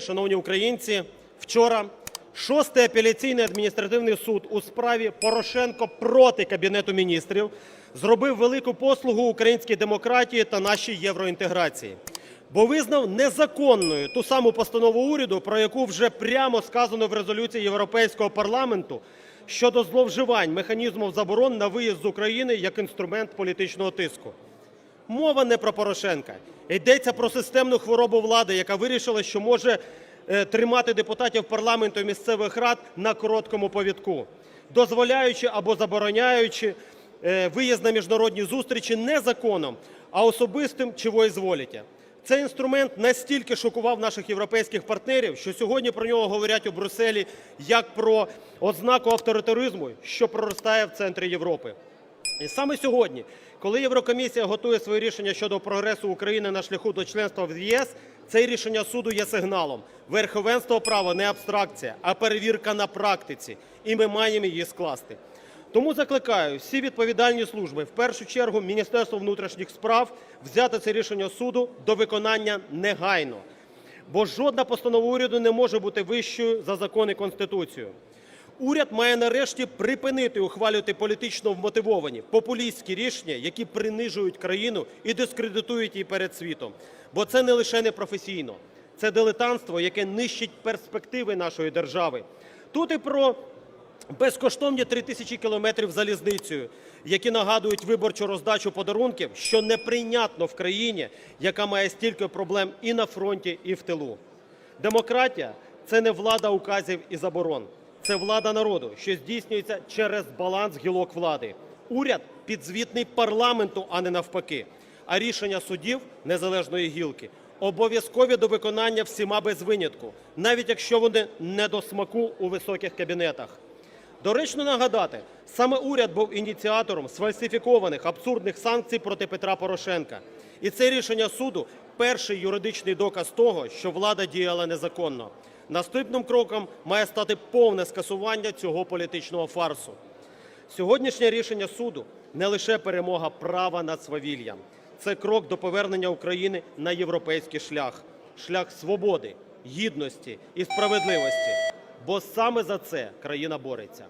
Шановні українці, вчора шостий апеляційний адміністративний суд у справі Порошенко проти Кабінету міністрів зробив велику послугу українській демократії та нашій євроінтеграції, бо визнав незаконною ту саму постанову уряду, про яку вже прямо сказано в резолюції Європейського парламенту щодо зловживань механізмів заборон на виїзд з України як інструмент політичного тиску. Мова не про Порошенка. Йдеться про системну хворобу влади, яка вирішила, що може е, тримати депутатів парламенту і місцевих рад на короткому повідку, дозволяючи або забороняючи е, виїзд на міжнародні зустрічі не законом, а особистим чи воєзволіття. Цей інструмент настільки шокував наших європейських партнерів, що сьогодні про нього говорять у Брюсселі як про ознаку авторитаризму, що проростає в центрі Європи. І саме сьогодні, коли Єврокомісія готує своє рішення щодо прогресу України на шляху до членства в ЄС, це рішення суду є сигналом. Верховенство права не абстракція, а перевірка на практиці. І ми маємо її скласти. Тому закликаю всі відповідальні служби, в першу чергу Міністерство внутрішніх справ, взяти це рішення суду до виконання негайно. Бо жодна постанова уряду не може бути вищою за закон і Конституцію. Уряд має нарешті припинити ухвалювати політично вмотивовані популістські рішення, які принижують країну і дискредитують її перед світом. Бо це не лише непрофесійно, це дилетантство, яке нищить перспективи нашої держави. Тут і про безкоштовні 3 тисячі кілометрів залізницею, які нагадують виборчу роздачу подарунків, що неприйнятно в країні, яка має стільки проблем і на фронті, і в тилу. Демократія це не влада указів і заборон. Це влада народу, що здійснюється через баланс гілок влади. Уряд підзвітний парламенту, а не навпаки. А рішення судів незалежної гілки обов'язкові до виконання всіма без винятку, навіть якщо вони не до смаку у високих кабінетах. Доречно нагадати, саме уряд був ініціатором сфальсифікованих абсурдних санкцій проти Петра Порошенка. І це рішення суду перший юридичний доказ того, що влада діяла незаконно. Наступним кроком має стати повне скасування цього політичного фарсу. Сьогоднішнє рішення суду не лише перемога права над свавіллям, це крок до повернення України на європейський шлях, шлях свободи, гідності і справедливості. Бо саме за це країна бореться.